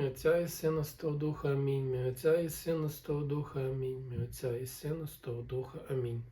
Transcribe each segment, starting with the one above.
Отця і Сина з того Духа, Амінь. Мій Отця і Сина з того Духа, Амінь. Мій Отця і Сина з того Духа, Амінь.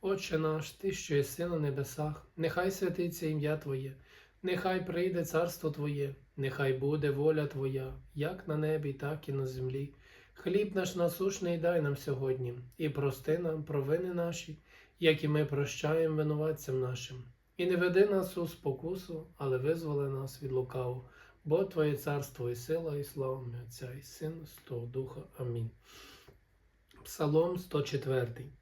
Отче наш, Ти, що єси на небесах, нехай святиться ім'я Твоє, нехай прийде царство Твоє, нехай буде воля Твоя, як на небі, так і на землі. Хліб наш насушний дай нам сьогодні, і прости нам провини наші, як і ми прощаємо винуватцям нашим. І не веди нас у спокусу, але визволи нас від лукавого. Бо Твоє царство і сила, і слава мій Отця, і з того Духа. Амінь. Псалом 104.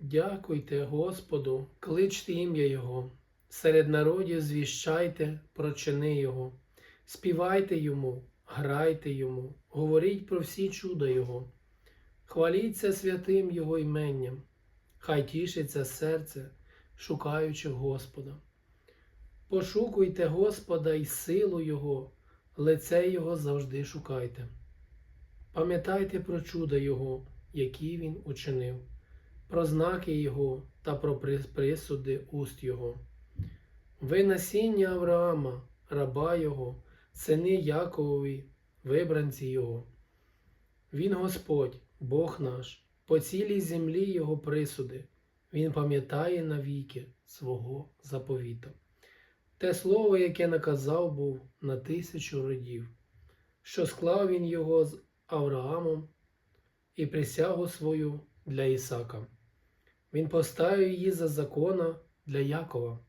Дякуйте Господу, кличте ім'я Його, серед народів звіщайте про чини Його, співайте Йому, грайте Йому, говоріть про всі чуда Його, хваліться святим Його іменням, хай тішиться серце, шукаючи Господа. Пошукуйте Господа і силу Його, лице Його завжди шукайте. Пам'ятайте про чуда Його, які Він учинив, про знаки Його та про присуди уст Його. Ви насіння Авраама, раба Його, сини Яковові, вибранці Його. Він Господь, Бог наш, по цілій землі Його присуди, Він пам'ятає навіки свого заповіта. Те слово, яке наказав був на тисячу родів, що склав він його з Авраамом і присягу свою для Ісака. Він поставив її за закона для Якова,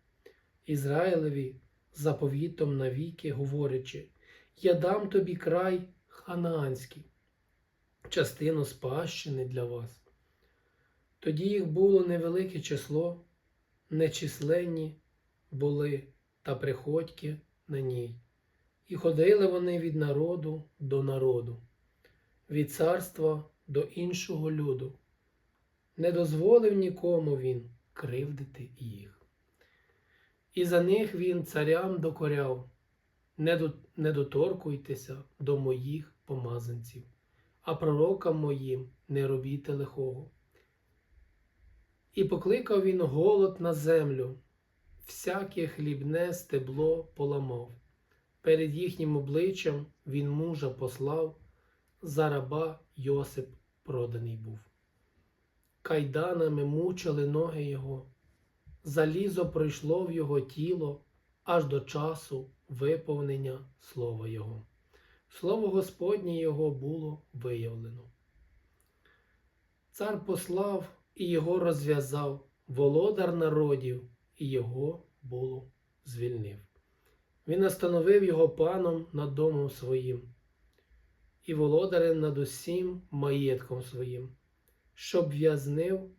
Ізраїлеві заповітом навіки, говорячи: Я дам тобі край ханаанський, частину спадщини для вас. Тоді їх було невелике число, нечисленні були та приходьки на ній. І ходили вони від народу до народу, від царства до іншого люду. Не дозволив нікому він кривдити їх. І за них він царям докоряв, не, доторкуйтеся до моїх помазанців, а пророкам моїм не робіть лихого. І покликав він голод на землю всяке хлібне стебло поламав. Перед їхнім обличчям він мужа послав, за раба Йосип проданий був. Кайданами мучили ноги його, залізо пройшло в його тіло аж до часу виповнення слова Його. Слово Господнє його було виявлено. Цар послав і його розв'язав, володар народів і його було звільнив. Він настановив його паном над домом своїм і володарем над усім маєтком своїм, щоб в'язнив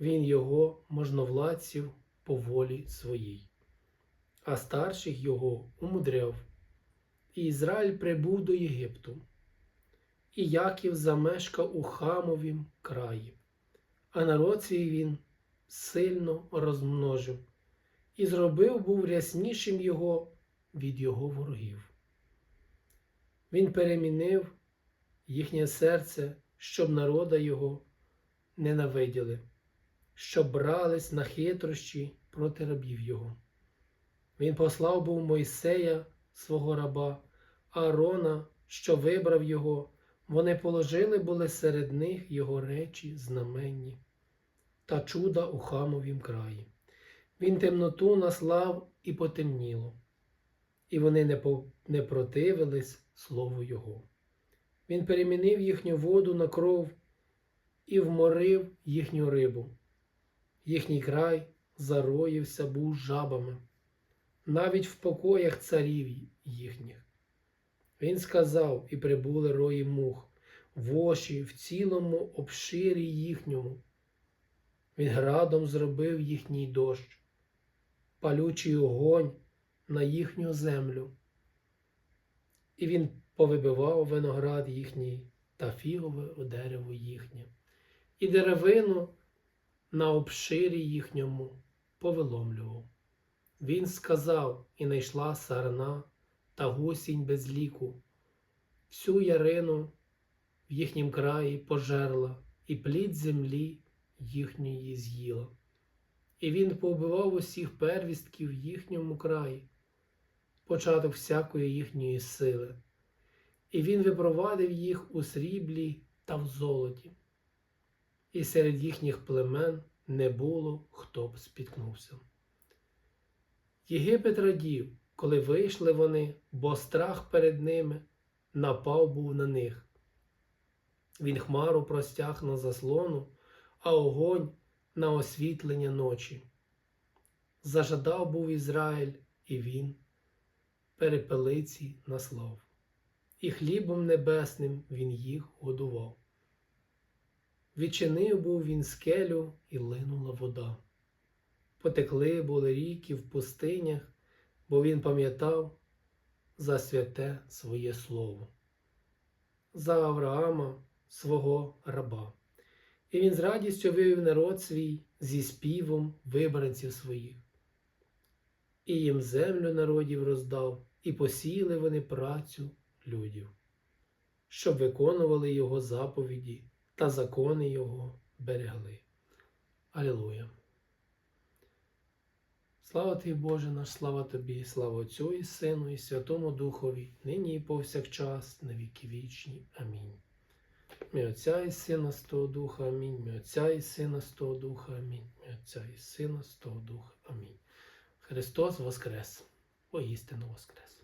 він його можновладців по волі своїй, а старших його умудряв. І Ізраїль прибув до Єгипту, і Яків замешкав у Хамовім краї, а народ свій він сильно розмножив, і зробив був ряснішим його від його ворогів. Він перемінив їхнє серце, щоб народа його ненавиділи, щоб брались на хитрощі проти рабів його. Він послав був Мойсея, свого раба, Аарона, що вибрав його, вони положили були серед них його речі знаменні та чуда у хамовім краї. Він темноту наслав і потемніло, і вони не, по... не противились слову Його. Він перемінив їхню воду на кров і вморив їхню рибу. Їхній край зароївся був жабами, навіть в покоях царів їхніх. Він сказав і прибули рої мух, воші в цілому обширі їхньому. Він градом зробив їхній дощ, палючий огонь на їхню землю. І він повибивав виноград їхній та фігове дерево їхнє, і деревину на обширі їхньому повиломлював. Він сказав і найшла сарна та гусінь без ліку, всю ярину в їхнім краї пожерла, і плід землі їхньої з'їла. І він повбивав усіх первістків в їхньому краї, початок всякої їхньої сили, і він випровадив їх у сріблі та в золоті, і серед їхніх племен не було, хто б спіткнувся. Єгипет радів, коли вийшли вони, бо страх перед ними напав був на них. Він хмару простяг на заслону, а огонь на освітлення ночі. Зажадав був Ізраїль, і він перепелиці наслав, і хлібом небесним він їх годував. Відчинив був він скелю, і линула вода. Потекли були ріки в пустинях, бо він пам'ятав за святе своє слово, за Авраама свого раба. І він з радістю вивів народ свій зі співом вибранців своїх. І їм землю народів роздав, і посіяли вони працю людів, щоб виконували його заповіді та закони його берегли. Алілуя. Слава тобі, Боже наш, слава тобі, слава Отцю і Сину, і Святому Духові, нині і повсякчас, на віки вічні. Амінь. Мій Отця і Сина з того Духа, Амінь. Мій Отця і Сина з того Духа, Амінь. Мій Отця і Сина з того Духа. Амінь. Христос Воскрес, воістину Воскрес.